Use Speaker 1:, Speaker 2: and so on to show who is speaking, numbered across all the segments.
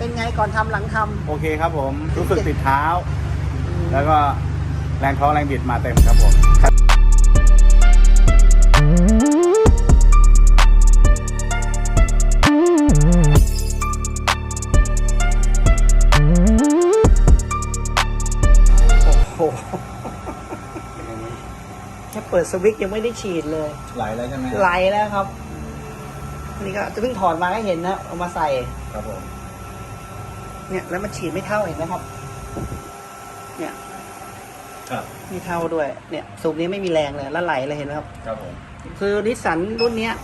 Speaker 1: เป็นไงก่อนทำหลังทำ
Speaker 2: โอเคครับผม รู้สึกติดเท้า
Speaker 1: อืม
Speaker 2: แล้วก็แรงท้อแรงบิดมาเต็มครับผม
Speaker 1: โอ้โหแค่เปิดสวิตช์ยังไม่ได้ฉีดเลย
Speaker 2: ไหลแล้วใช่ไหม
Speaker 1: ไหลแล้วครับอันนี่ก็จะเพิ่งถอดมาให้เห็นนะเอามาใส่
Speaker 2: ครับผม
Speaker 1: เนี่ยแล้วมันฉีดไม่เท่าเห็นไหมครับ เนี่ย
Speaker 2: ครับ
Speaker 1: ไม่เท่าด้วย เนี่ย สูบนี้ไม่มีแรงเลยแล้วไหลเลยเห็นไหมครับ
Speaker 2: ครับผม
Speaker 1: คือนิสสันรุ่นเนี้ย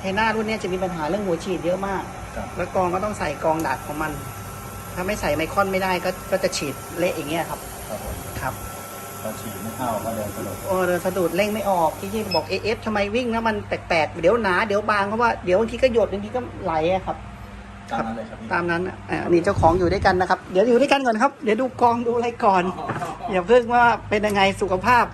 Speaker 1: เทน่ารุ่นเนี้ยจะมีปัญหาเรื่องหัวฉีดเยอะมาก
Speaker 2: ครับ
Speaker 1: แล้วกรองก็ต้องใส่กรองดักของมัน ถ้าไม่ใส่ไมคอนไม่ได้ก็ก็จะฉีดเละอย่างเงี้ยครับ
Speaker 2: ครับผม
Speaker 1: ครับ
Speaker 2: พอฉีดไม่เข้าก็เดินสะดุด
Speaker 1: โอ้เดินสะดุดเร่งไม่ออกที่ที่บอกเอฟทำไมวิ่งนะมันแปลกๆเดี๋ยวหนาเดี๋ยวบางเพราะว่าเดี๋ยวบางทีก็หยดบางทีก็ไหลอะครับ
Speaker 2: ตามนั้นเลยครับพี่
Speaker 1: ตามนั้นอะอ่าอันนี้เจ้าของอยู่ด้วยกันนะครับ เดี๋ยวอยู่ด้วยกันก่อนครับ เดี๋ยวดูกองดูอะไรก่อน อย่าเพิ่งว่าเป็นยังไงสุขภาพ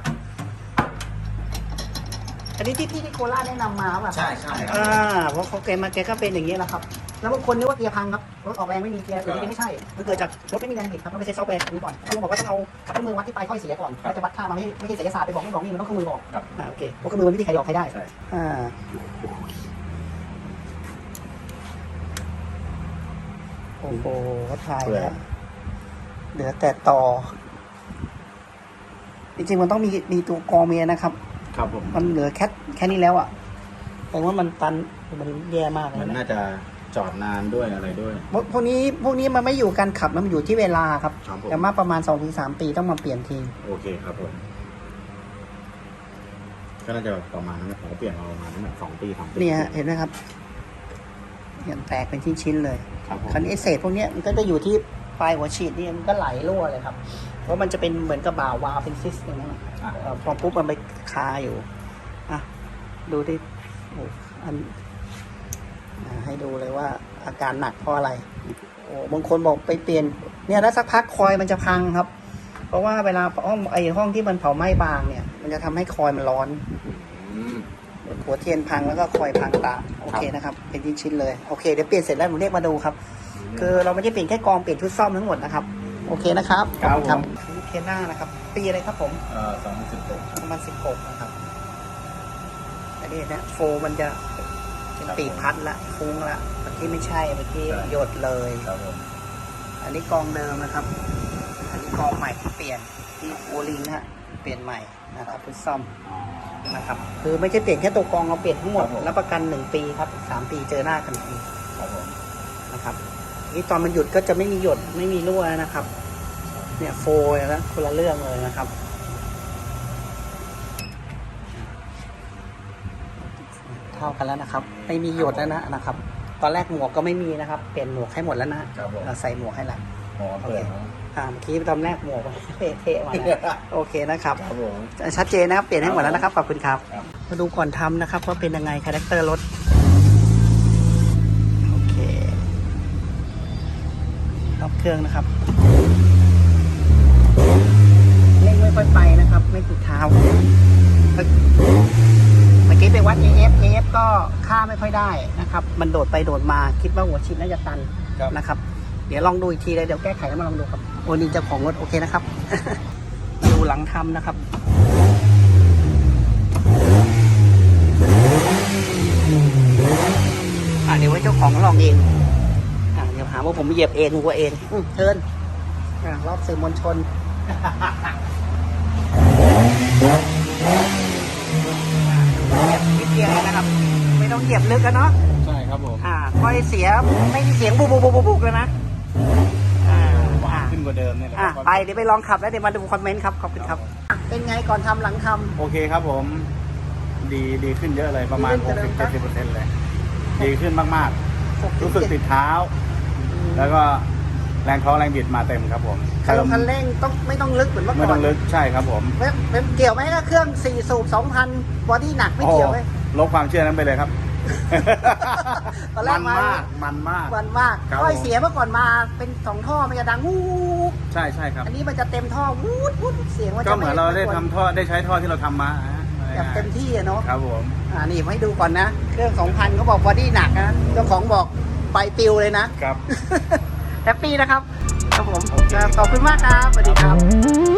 Speaker 1: อันนี้ที่ที่ที่โคราชแนะนำมาป่ะ
Speaker 2: ใช่ใช่ครับ
Speaker 1: อ่าเพราะเขาแกมาแกก็เป็นอย่างนี้ยแหละครับ แล้วบางคนนึกว่าเกียร์พังครับ รถออกแรงไม่มีเกียร์แต่จริงๆไม่ใช่ มันเกิดจากรถไม่มีแรงบิดครับต้องไปเซ็ตซอฟต์แวร์ดูก่อนลุงบอกว่าต้องเอาเครื่องมือวัดที่ปลายข้อยเสียก่อนแล้วจะวัดค่ามาไม่ไม่ใช่ศิลศาสตร์ไปบอกไม่บอกนี่มันต้องเครื่องมือบอก
Speaker 2: ครับ
Speaker 1: อ่าโอเคเพราะเครื่องมือมันไม่มีใครหลอกใครได้
Speaker 2: ใช่
Speaker 1: อ่าโอ้ โหถ่ายแล้วเหลือแต่ต่อ จริงๆมันต้องมีมีตัวกรองเมียนะครับ
Speaker 2: ครับผม
Speaker 1: มันเหลือแค่แค่นี้แล้วอะ่ะแต่ว่ามันตันมันแย่มากเล
Speaker 2: มัน
Speaker 1: ยนะ
Speaker 2: น่าจะจอดนานด้วยอะไรด้วย
Speaker 1: พวกพวกนี้พวกนี้มันไม่อยู่การขับนะมันอยู่ที่เวลาครับ
Speaker 2: ครับผม
Speaker 1: แต่มาประมาณ2อถึงสปีต้องมาเปลี่ยนที
Speaker 2: โอเคครับผมก็น่าจะประมาณนั้นผมก็เปลี่ยนมาประมาณนั้นแหละสองปีสามปี
Speaker 1: เนี่ยฮะเห็นไหมครับ เนี่ยแตกเป็นชิ้นๆเลย
Speaker 2: ครับผม
Speaker 1: คราวนี้ไอ้เศษพวกเนี้ยมันก็จะอยู่ที่ปลายหัวฉีดนี่มันก็ไหลรั่วเลยครับ เพราะมันจะเป็นเหมือนกับบ่าววาล์วเป็นซิสอย่างนั้นอะ
Speaker 2: อะ
Speaker 1: เอ่อพอปุ๊บมันไปคาอยู่อะดูดิโอ้อันอ่าให้ดูเลยว่าอาการหนักเพราะอะไร โอ้บางคนบอกไปเปลี่ยน เนี่ยแล้วสักพักคอยมันจะพังครับ เพราะว่าเวลาห้องไอห้องที่มันเผาไหม้บางเนี่ย มันจะทำให้คอยมันร้อน
Speaker 2: อืม
Speaker 1: หัวเทียนพังแล้วก็คอยพังตามโอเคนะครับ เป็นชิ้นๆเลยโอเคเดี๋ยวเปลี่ยนเสร็จแล้วผมเรียกมาดูครับ คือเราไม่ได้เปลี่ยนแค่กองเปลี่ยนชุดซ่อมทั้งหมดนะครับ โอเคนะครับ
Speaker 2: ครับผม
Speaker 1: นี่เทน่านะครับ ปีอะไรครับผม
Speaker 2: เอ่อสองพันสิบหก
Speaker 1: ประมาณสิบหกนะครับอันนี้นะโฟมันจะเป็นปีกพัดละฟุ้งละเมื่อกี้ไม่ใช่เมื่อกี้หยดเลย
Speaker 2: ครับผม
Speaker 1: อันนี้กองเดิมนะครับ อันนี้กองใหม่ที่เปลี่ยนที่โอลิงนะฮะเปลี่ยนใหม่นะครับชุดซ่อม
Speaker 2: อ๋อ
Speaker 1: นะครับ คือไม่ใช่เปลี่ยนแค่ตัวกองเราเปลี่ยนทั้งหมด
Speaker 2: ครับผม
Speaker 1: รับประกันหนึ่งปีครับสามปีเจอหน้ากันที
Speaker 2: ครับผม
Speaker 1: นะครับ นี่ตอนมันหยุดก็จะไม่มีหยดไม่มีรั่วนะครับ เนี่ยโฟยแล้วคนละเรื่องเลยนะครับ เท่ากันแล้วนะครับ ไม่มีหยดแล้วนะนะครับ ตอนแรกหมวกก็ไม่มีนะครับ เปลี่ยนหมวกให้หมดแล้วนะครับ
Speaker 2: ผม
Speaker 1: เราใส่หมวกให้แล้ว
Speaker 2: หมอเปิดเนอะ
Speaker 1: อ่าเมื่อกี้ตอนแรกหมวกเท่ๆมาแล้วโอเคนะครับ
Speaker 2: ครับผม
Speaker 1: ชัดเจนนะครับ เปลี่ยนให้หมดแล้วนะครับ ขอบคุณครับ
Speaker 2: ครับ
Speaker 1: มาดูก่อนทำนะครับ ว่าเป็นยังไง คาแรคเตอร์รถ โอเครอบเครื่องนะครับ เร่งไม่ค่อยไปนะครับ ไม่ติดเท้า เมื่อกี้ไปวัด AF AF ก็ค่าไม่ค่อยได้นะครับ มันโดดไปโดดมา คิดว่าหัวชิดน่าจะตัน
Speaker 2: ครับ
Speaker 1: นะครับ เดี๋ยวลองดูอีกทีเลยเดี๋ยวแก้ไขแล้วมาลองดูครับโอนี่เจ้าของรถโอเคนะครับดูหลังทำนะครับอะเดี๋ยวไว้เจ้าของลองเองอะเดี๋ยวหาว่าผมเหยียบเองวัวเองอืมเชิญอะรอบสื่อมวลชนเหยียบนิดเดียวเองนะครับ ไม่ต้องเหยียบลึกกันเนาะ
Speaker 2: ใช่ครับผม
Speaker 1: อ่าค่อยเสียไม่มีเสียงบุบบุบบุบบุบเลยนะ อ่า
Speaker 2: หวา
Speaker 1: อ่าน
Speaker 2: ขึ้นกว่า เดิมเนี่ยแหละ
Speaker 1: อ่า
Speaker 2: ครับ
Speaker 1: ไปเดี๋ยวไปลองขับแล้วเดี๋ยวมาดูคอมเมนต์ครับขอบคุณครับเป็นไงก่อนทำหลังท
Speaker 2: โอเคครับผม ดีดีขึ้นเยอะเลยประมาณ
Speaker 1: ดีขึ้นเยอะเลยครับ
Speaker 2: 60-70%เปอร์เซ็นต์เลย ดีขึ้นมากำๆรู้สึกติดเท้า แล้วก็แรงท้อแรงบิดมาเต็มครับผม
Speaker 1: คันลงคันเร่งต้องไม่ต้องลึกเหมือนเมื่อ
Speaker 2: ไม่
Speaker 1: ก่
Speaker 2: ต้
Speaker 1: อ
Speaker 2: อนงลึกใช่ครับผม
Speaker 1: ไม่ไม่เกี่ยวไหมก็เครื่องสี่สูบสองพันบอดี้หนักไม่เกี่ยวไหม
Speaker 2: โอ้ลบความเชื่อนั้นไปเลยครับ
Speaker 1: ตอนแร
Speaker 2: มั
Speaker 1: ก
Speaker 2: น
Speaker 1: มา
Speaker 2: มากมันมาก
Speaker 1: วันมาก
Speaker 2: ครับ
Speaker 1: ค่อย
Speaker 2: ผม
Speaker 1: เสียเมื่อก่อนมาเป็นสองท่อมันจะดังวูบ
Speaker 2: ใช่ใช่ครับ
Speaker 1: อันนี้มันจะเต็มท่อวูดวูดเสียงมัน
Speaker 2: ก็
Speaker 1: จะ
Speaker 2: เหมือนเราได้ทำท่อได้ใช้ท่อที่เราทำมาฮะ
Speaker 1: แบบเต็มที่อะเนาะ
Speaker 2: ครับผม
Speaker 1: อ่านี่ให้ดูก่อนนะ เครื่องสองพันเขาบอกบอดี้หนักนะ เจ้าของบอกไปปิวเลยนะ
Speaker 2: ครับ
Speaker 1: แแฮปปี้นะครับ ครับผมครับขอบคุณมากครับ สวัสดีครับ